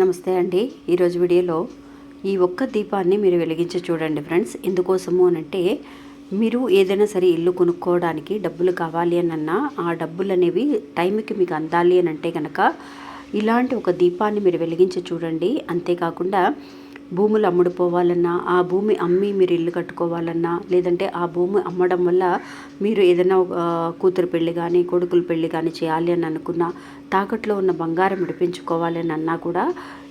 నమస్తే అండి. ఈరోజు వీడియోలో ఈ ఒక్క దీపాన్ని మీరు వెలిగించి చూడండి ఫ్రెండ్స్. ఎందుకోసము అని అంటే మీరు ఏదైనా సరే ఇల్లు కొనుక్కోవడానికి డబ్బులు కావాలి అని అన్నా ఆ డబ్బులు అనేవి టైంకి మీకు అందాలి అని అంటే కనుక ఇలాంటి ఒక దీపాన్ని మీరు వెలిగించి చూడండి. అంతేకాకుండా భూములు అమ్ముడుపోవాలన్నా ఆ భూమి అమ్మి మీరు ఇల్లు కట్టుకోవాలన్నా లేదంటే ఆ భూమి అమ్మడం వల్ల మీరు ఏదైనా ఒక, కూతురు పెళ్ళి కానీ కొడుకుల పెళ్ళి కానీ చేయాలి అని అనుకున్నా తాకట్లో ఉన్న బంగారం విడిపించుకోవాలి అని అన్నా కూడా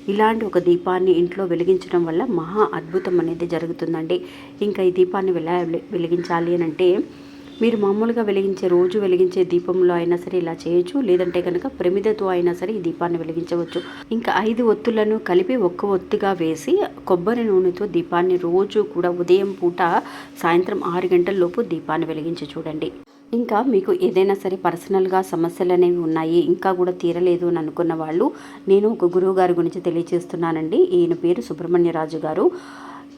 ఇలాంటి ఒక దీపాన్ని ఇంట్లో వెలిగించడం వల్ల మహా అద్భుతం అనేది జరుగుతుందండి. ఇంకా ఈ దీపాన్ని వెలా వెలిగించాలి అని అంటే మీరు మామూలుగా వెలిగించే రోజు వెలిగించే దీపంలో అయినా సరే ఇలా చేయొచ్చు. లేదంటే కనుక ప్రమిదతో అయినా సరే ఈ దీపాన్ని వెలిగించవచ్చు. ఇంకా ఐదు ఒత్తులను కలిపి ఒక్క ఒత్తిగా వేసి కొబ్బరి నూనెతో దీపాన్ని రోజు కూడా ఉదయం పూట సాయంత్రం ఆరు గంటల లోపు దీపాన్ని వెలిగించి చూడండి. ఇంకా మీకు ఏదైనా సరే పర్సనల్గా సమస్యలు అనేవి ఉన్నాయి ఇంకా కూడా తీరలేదు అని అనుకున్న వాళ్ళు నేను ఒక గురువు గారి గురించి తెలియజేస్తున్నానండి ఈయన పేరు సుబ్రహ్మణ్యరాజు గారు.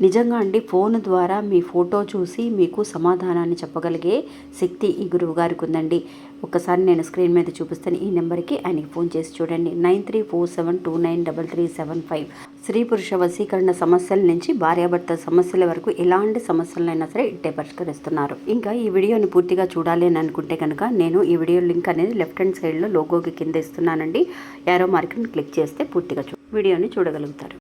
నిజంగా అండి ఫోన్ ద్వారా మీ ఫోటో చూసి మీకు సమాధానాన్ని చెప్పగలిగే శక్తి ఈ గురువు గారికి ఉందండి ఒకసారి నేను స్క్రీన్ మీద చూపిస్తాను ఈ నెంబర్కి ఆయనకి ఫోన్ చేసి చూడండి. Nine three four seven two nine double three seven five. స్త్రీ పురుష వశీకరణ సమస్యల నుంచి భార్యాభర్త సమస్యల వరకు ఎలాంటి సమస్యలైనా సరే ఇట్టే పరిష్కరిస్తున్నారు. ఇంకా ఈ వీడియోని పూర్తిగా చూడాలి అని అనుకుంటే కనుక నేను ఈ వీడియో లింక్ అనేది లెఫ్ట్ హ్యాండ్ సైడ్లో లోగోకి కింద ఇస్తున్నానండి. యారో మార్కెట్ని క్లిక్ చేస్తే పూర్తిగా చూ వీడియోని చూడగలుగుతారు.